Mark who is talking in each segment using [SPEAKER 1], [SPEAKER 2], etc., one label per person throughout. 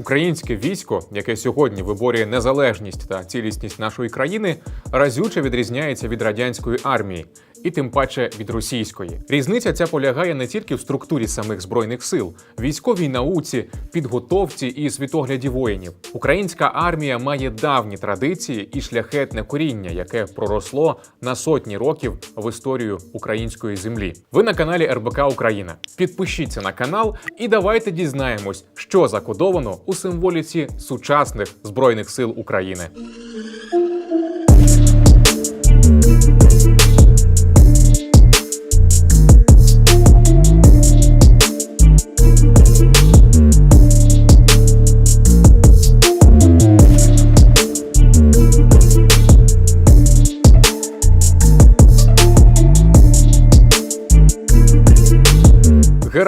[SPEAKER 1] Українське військо, яке сьогодні виборює незалежність та цілісність нашої країни, разюче відрізняється від радянської армії, і тим паче від російської. Різниця ця полягає не тільки в структурі самих збройних сил, військовій науці, підготовці і світогляді воїнів. Українська армія має давні традиції і шляхетне коріння, яке проросло на сотні років в історію української землі. Ви на каналі РБК Україна. Підпишіться на канал і давайте дізнаємось, що закодовано у символіці сучасних збройних сил України.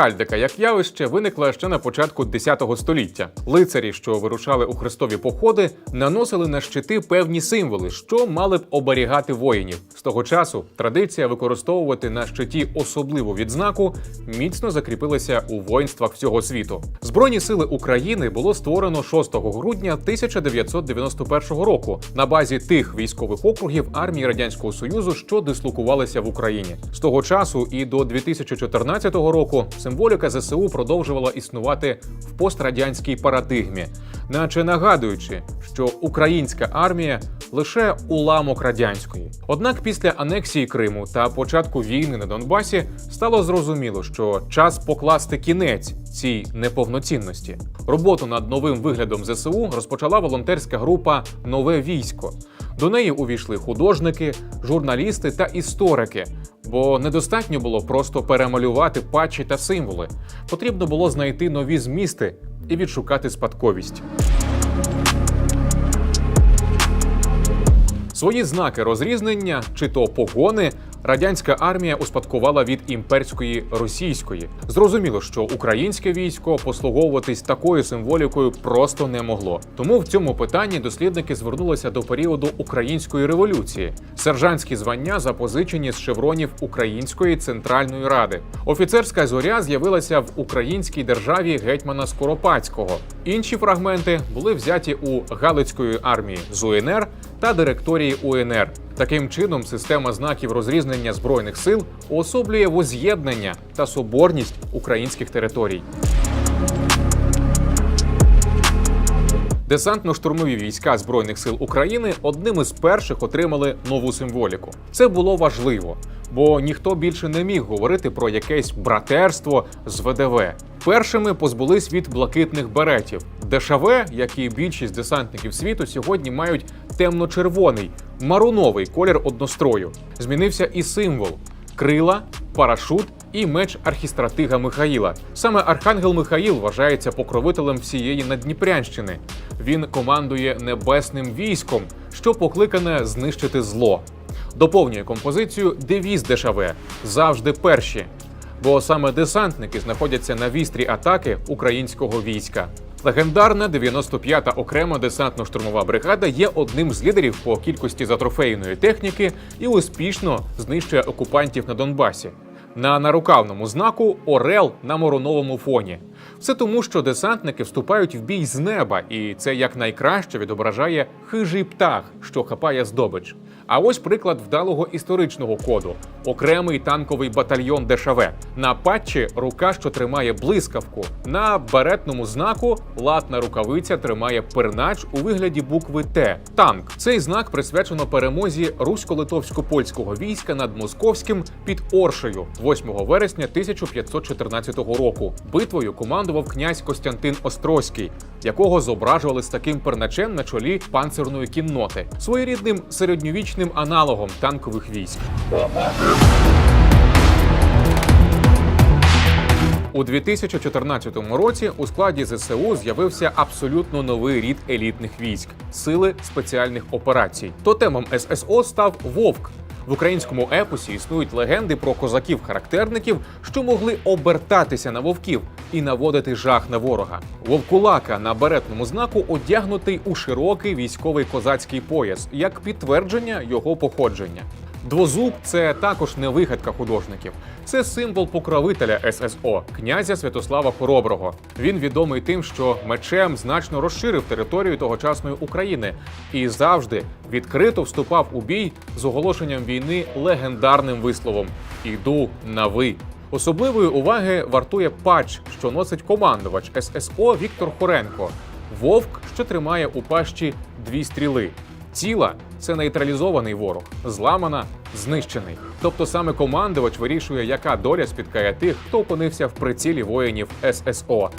[SPEAKER 1] Геральдика як явище виникла ще на початку X століття. Лицарі, що вирушали у хрестові походи, наносили на щити певні символи, що мали б оберігати воїнів. З того часу традиція використовувати на щиті особливу відзнаку міцно закріпилася у воїнствах всього світу. Збройні сили України було створено 6 грудня 1991 року на базі тих військових округів армії радянського союзу, що дислокувалися в Україні. З того часу і до 2014 року символіка ЗСУ продовжувала існувати в пострадянській парадигмі, наче нагадуючи, що українська армія лише уламок радянської. Однак після анексії Криму та початку війни на Донбасі стало зрозуміло, що час покласти кінець цій неповноцінності. Роботу над новим виглядом ЗСУ розпочала волонтерська група Нове військо. До неї увійшли художники, журналісти та історики, бо недостатньо було просто перемалювати патчі та символи. Потрібно було знайти нові змісти і відшукати спадковість. Свої знаки розрізнення чи то погони радянська армія успадкувала від імперської російської. Зрозуміло, що українське військо послуговуватись такою символікою просто не могло. Тому в цьому питанні дослідники звернулися до періоду української революції. Сержантські звання запозичені з шевронів Української центральної ради. Офіцерська зоря з'явилася в українській державі гетьмана Скоропадського. Інші фрагменти були взяті у Галицької армії з УНР та директорії УНР. Таким чином, система знаків розрізнення збройних сил уособлює воз'єднання та соборність українських територій. Десантно-штурмові війська Збройних сил України одним із перших отримали нову символіку. Це було важливо, бо ніхто більше не міг говорити про якесь братерство з ВДВ. Першими позбулись від блакитних беретів. ДШВ, і більшість десантників світу, сьогодні мають темно-червоний маруновий колір однострою. Змінився і символ крила, парашут і меч архістратига Михаїла. Саме архангел Михаїл вважається покровителем всієї Надніпрянщини. Він командує небесним військом, що покликане знищити зло. Доповнює композицію девіз ДШВ завжди перші. Бо саме десантники знаходяться на вістрі атаки українського війська. Легендарна 95-та окрема десантно-штурмова бригада є одним з лідерів по кількості затрофейної техніки і успішно знищує окупантів на Донбасі. На нарукавному знаку Орел на мороновому фоні. Все тому, що десантники вступають в бій з неба, і це якнайкраще відображає хижий птах, що хапає здобич. А ось приклад вдалого історичного коду: окремий танковий батальйон ДШВ. На патчі рука, що тримає блискавку. На беретному знаку латна рукавиця тримає пернач у вигляді букви Т. Танк. Цей знак присвячено перемозі русько-литовсько-польського війська над московським під Оршею 8 вересня 1514 року. Битвою командував князь Костянтин Острозький, якого зображували з таким перначем на чолі панцирної кінноти, своєрідним середньовічним аналогом танкових військ. У 2014 році у складі ЗСУ з'явився абсолютно новий рід елітних військ сили спеціальних операцій. Тотемом ССО став Вовк. В українському епосі існують легенди про козаків-характерників, що могли обертатися на вовків і наводити жах на ворога. Вовкулака на беретному знаку одягнутий у широкий військовий козацький пояс як підтвердження його походження. Двозуб це також не вигадка художників. Це символ покровителя ССО, князя Святослава Хороброго. Він відомий тим, що мечем значно розширив територію тогочасної України і завжди відкрито вступав у бій з оголошенням війни легендарним висловом Іду на ви. Особливої уваги вартує патч, що носить командувач ССО Віктор Хоренко. Вовк, що тримає у пащі дві стріли. Тіла це нейтралізований ворог, зламана, знищений. Тобто саме командувач вирішує, яка доля спіткає тих, хто опинився в прицілі воїнів ССО.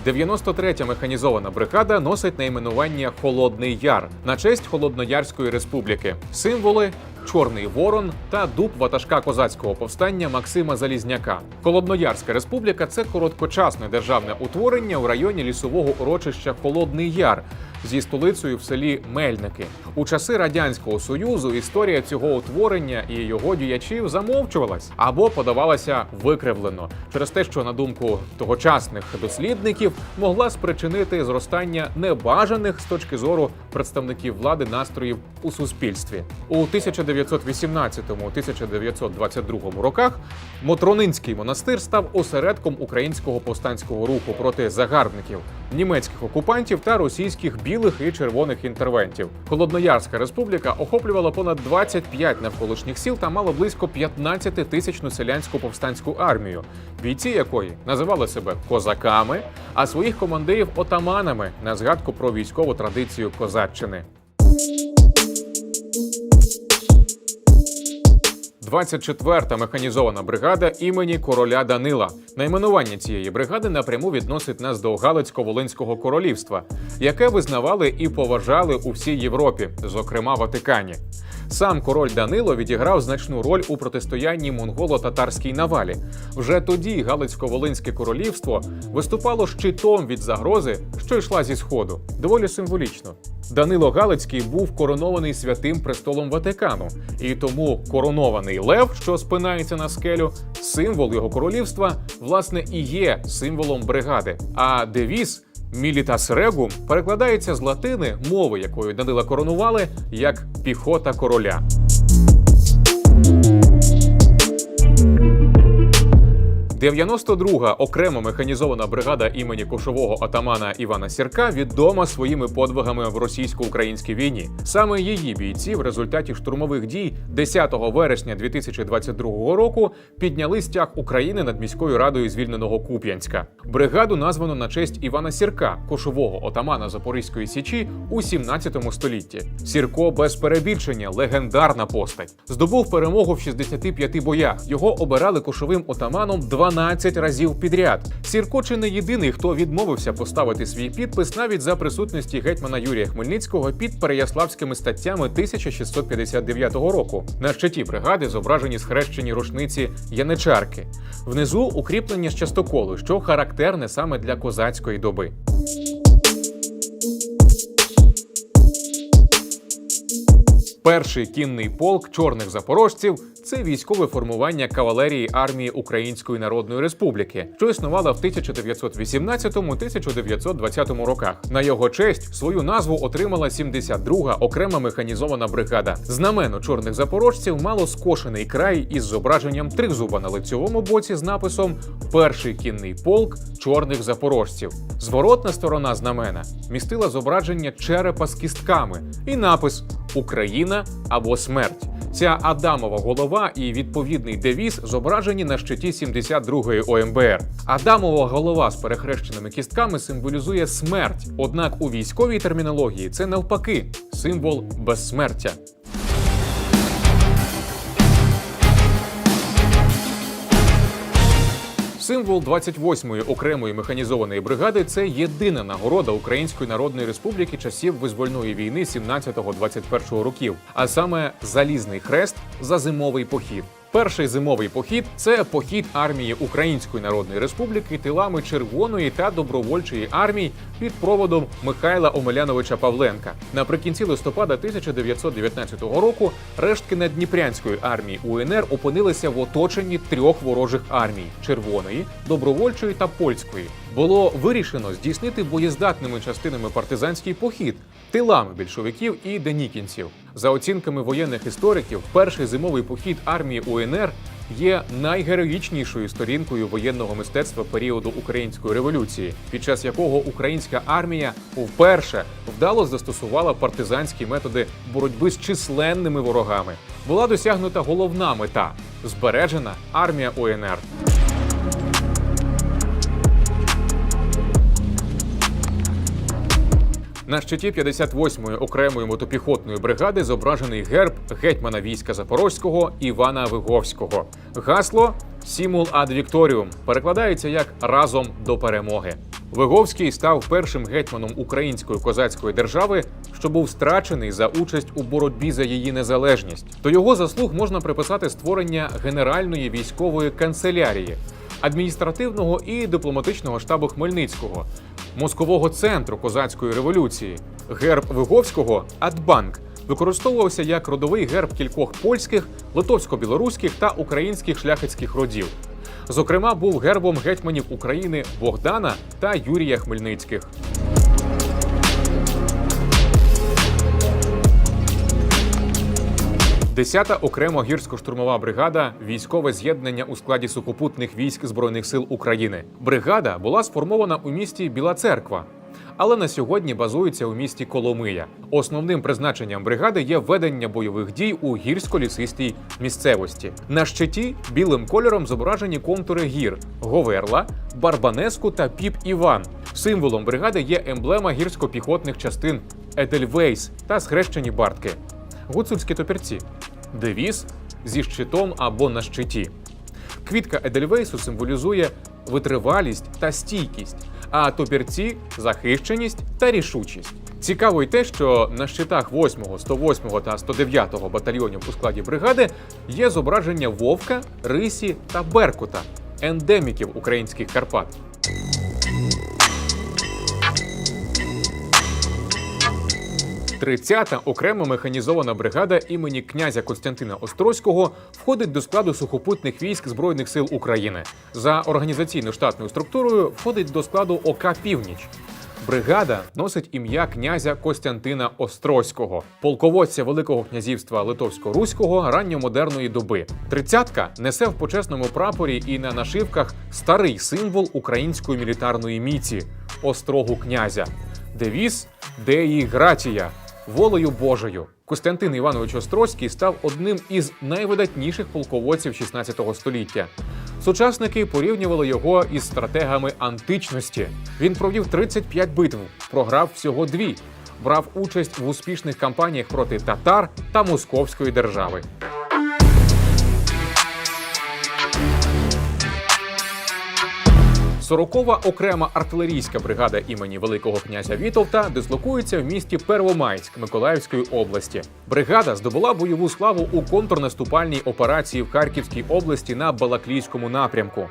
[SPEAKER 1] – 93-я механізована бригада носить найменування Холодний Яр на честь Холодноярської республіки. Символи Чорний Ворон та дуб ватажка козацького повстання Максима Залізняка. Холодноярська республіка це короткочасне державне утворення у районі лісового урочища Холодний Яр зі столицею в селі Мельники. У часи радянського союзу історія цього утворення і його діячів замовчувалась або подавалася викривлено через те, що на думку тогочасних дослідників могла спричинити зростання небажаних з точки зору представників влади настроїв у суспільстві. У 1918-1922 роках Мотронинський монастир став осередком українського повстанського руху проти загарбників, німецьких окупантів та російських білих і червоних інтервентів. Холодноярська республіка охоплювала понад 25 навколишніх сіл та мала близько 15 тисячну селянську повстанську армію, бійці якої називали себе козаками, а своїх командирів отаманами на згадку про військову традицію козаччини. 24-та механізована бригада імені короля Данила. Найменування цієї бригади напряму відносить нас до Галицько-Волинського королівства, яке визнавали і поважали у всій Європі, зокрема Ватикані. Сам король Данило відіграв значну роль у протистоянні монголо-татарській навалі. Вже тоді Галицько-Волинське королівство виступало щитом від загрози, що йшла зі сходу. Доволі символічно. Данило Галицький був коронований святим престолом Ватикану, і тому коронований лев, що спинається на скелю, символ його королівства, власне, і є символом бригади. А девіз Мілітас регум перекладається з латини, мови якою Данила коронували, як піхота короля. «92-га окрема механізована бригада імені кошового атамана Івана Сірка відома своїми подвигами в російсько-українській війні. Саме її бійці в результаті штурмових дій 10 вересня 2022 року підняли стяг України над міською радою звільненого Куп'янська. Бригаду названо на честь Івана Сірка, кошового отамана Запорізької січі у 17 столітті. Сірко без перебільшення легендарна постать. Здобув перемогу в 65 боях. Його обирали кошовим отаманом 12 разів підряд. Сірко чи не єдиний, хто відмовився поставити свій підпис навіть за присутності гетьмана Юрія Хмельницького під переяславськими статтями 1659 року. На щиті бригади зображені схрещені рушниці яничарки. Внизу укріплення з частоколу, що характерне саме для козацької доби. Перший кінний полк чорних запорожців це військове формування кавалерії армії Української Народної Республіки, що існувала в 1918-1920 роках. На його честь свою назву отримала 72-га окрема механізована бригада. Знамено чорних запорожців мало скошений край із зображенням тризуба на лицьовому боці з написом Перший кінний полк чорних запорожців. Зворотна сторона знамена містила зображення черепа з кістками і напис Україна або смерть. Ця Адамова голова і відповідний девіз зображені на щиті 72-ї ОМБР. Адамова голова з перехрещеними кістками символізує смерть. Однак у військовій термінології це навпаки символ безсмертя. Символ 28-ї окремої механізованої бригади це єдина нагорода Української Народної Республіки часів визвольної війни 17-21 років, а саме залізний хрест за зимовий похід. Перший зимовий похід це похід армії Української Народної Республіки тилами Червоної та добровольчої армії під проводом Михайла Омеляновича Павленка. Наприкінці листопада 1919 року рештки Надніпрянської армії УНР опинилися в оточенні трьох ворожих армій червоної, добровольчої та польської. Було вирішено здійснити боєздатними частинами партизанський похід тилами більшовиків і денікінців. За оцінками воєнних істориків, перший зимовий похід армії УНР є найгероїчнішою сторінкою воєнного мистецтва періоду української революції, під час якого українська армія вперше вдало застосувала партизанські методи боротьби з численними ворогами. Була досягнута головна мета збережена армія УНР. На щиті 58-ї окремої мотопіхотної бригади зображений герб гетьмана війська Запорозького Івана Виговського. Гасло Сімул ад Вікторіум перекладається як разом до перемоги. Виговський став першим гетьманом української козацької держави, що був страчений за участь у боротьбі за її незалежність. До його заслуг можна приписати створення Генеральної військової канцелярії, адміністративного і дипломатичного штабу Хмельницького, мозкового центру козацької революції. Герб Виговського Адбанк використовувався як родовий герб кількох польських, литовсько-білоруських та українських шляхетських родів. Зокрема, був гербом гетьманів України Богдана та Юрія Хмельницьких. Десята окремо гірсько-штурмова бригада військове з'єднання у складі сухопутних військ збройних сил України. Бригада була сформована у місті Біла Церква, але на сьогодні базується у місті Коломия. Основним призначенням бригади є ведення бойових дій у гірсько-лісистій місцевості. На щиті білим кольором зображені контури гір Говерла, Барбанеску та Піп Іван. Символом бригади є емблема гірсько-піхотних частин Едельвейс та схрещені бартки. Гуцульські топірці. Девіз зі щитом або на щиті. Квітка Едельвейсу символізує витривалість та стійкість, а топірці захищеність та рішучість. Цікаво й те, що на щитах 8, 108 та 109 батальйонів у складі бригади є зображення вовка, рисі та беркута, ендеміків українських Карпат. Тридцята окрема механізована бригада імені князя Костянтина Острозького входить до складу сухопутних військ Збройних сил України. За організаційно-штатною структурою входить до складу ОК Північ. Бригада носить ім'я князя Костянтина Острозького, полководця Великого князівства Литовсько-Руського ранньомодерної доби. Тридцятка несе в почесному прапорі і на нашивках старий символ української мілітарної міці острогу князя. Девіз Деї Гратія волею Божою. Костянтин Іванович Острозький став одним із найвидатніших полководців 16 століття. Сучасники порівнювали його із стратегами античності. Він провів 35 битв, програв всього дві, брав участь в успішних кампаніях проти татар та Московської держави. Сорокова окрема артилерійська бригада імені Великого князя Вітовта дислокується в місті Первомайськ Миколаївської області. Бригада здобула бойову славу у контрнаступальній операції в Харківській області на Балаклійському напрямку.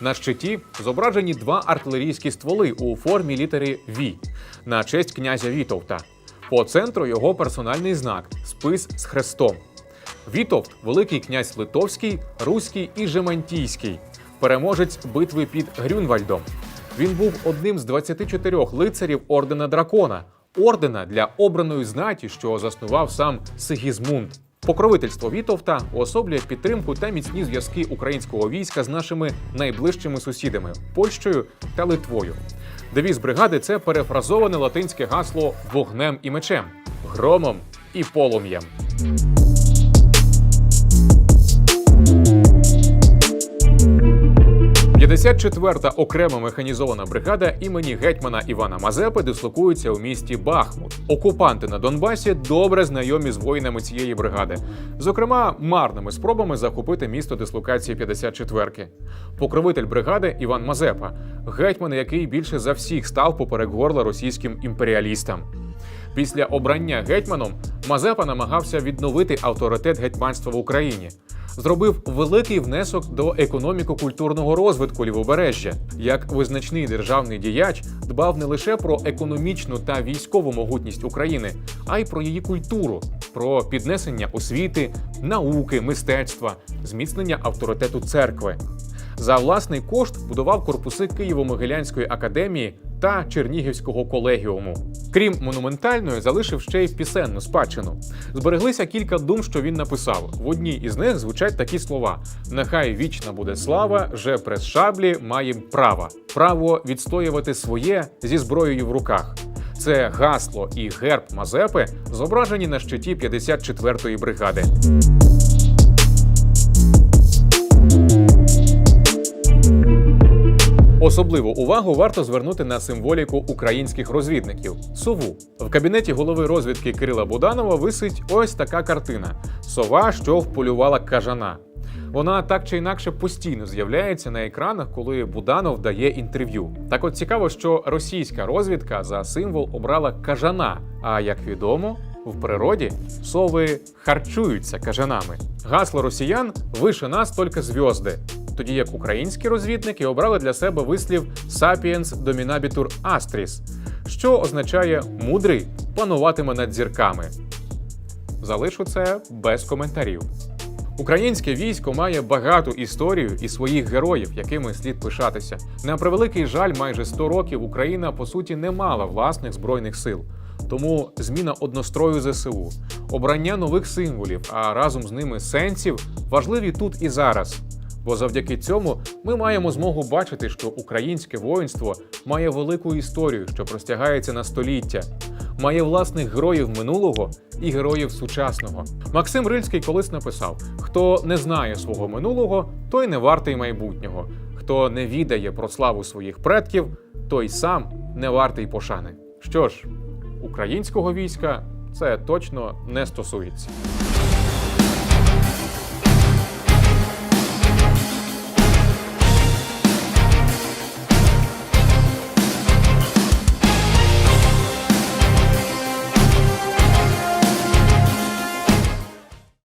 [SPEAKER 1] На щиті зображені два артилерійські стволи у формі літери Ві на честь князя Вітовта. По центру його персональний знак спис з хрестом. Вітовт великий князь Литовський, Руський і Жемантійський, переможець битви під Грюнвальдом. Він був одним з 24 лицарів ордена Дракона, ордена для обраної знаті, що заснував сам Сигізмунд. Покровительство Вітовта уособлює підтримку та міцні зв'язки українського війська з нашими найближчими сусідами Польщею та Литвою. Девіз бригади це перефразоване латинське гасло вогнем і мечем, громом і полум'ям. 54-та окрема механізована бригада імені гетьмана Івана Мазепи дислокується у місті Бахмут. Окупанти на Донбасі добре знайомі з воїнами цієї бригади, зокрема марними спробами захопити місто дислокації 54-ки. Покровитель бригади Іван Мазепа, гетьман, який більше за всіх став поперек горла російським імперіалістам. Після обрання гетьманом Мазепа намагався відновити авторитет гетьманства в Україні. зробив великий внесок до економіко-культурного розвитку лівобережжя. Як визначний державний діяч дбав не лише про економічну та військову могутність України, а й про її культуру, про піднесення освіти, науки, мистецтва, зміцнення авторитету церкви. За власний кошт будував корпуси Києво-Могилянської академії та Чернігівського колегіуму. Крім монументальної, залишив ще й пісенну спадщину. Збереглися кілька дум, що він написав. В одній із них звучать такі слова: Нехай вічна буде слава, же прес шаблі маєм права. Право відстоювати своє зі зброєю в руках. Це гасло і герб Мазепи зображені на щиті 54-ї бригади. Особливу увагу варто звернути на символіку українських розвідників сову. В кабінеті голови розвідки Кирила Буданова висить ось така картина: сова, що вполювала кажана. Вона так чи інакше постійно з'являється на екранах, коли Буданов дає інтерв'ю. Так от цікаво, що російська розвідка за символ обрала кажана. А як відомо, в природі сови харчуються кажанами. Гасло росіян вище нас тільки зв'язди. Тоді як українські розвідники обрали для себе вислів Sapiens dominabitur astris, що означає мудрий пануватиме над зірками. Залишу це без коментарів. Українське військо має багату історію і своїх героїв, якими слід пишатися. На превеликий жаль, майже 100 років Україна по суті не мала власних збройних сил. Тому зміна однострою ЗСУ, обрання нових символів, а разом з ними сенсів важливі тут і зараз. Бо завдяки цьому ми маємо змогу бачити, що українське воїнство має велику історію, що простягається на століття, має власних героїв минулого і героїв сучасного. Максим Рильський колись написав: хто не знає свого минулого, той не вартий майбутнього. Хто не відає про славу своїх предків, той сам не вартий пошани. Що ж, українського війська це точно не стосується.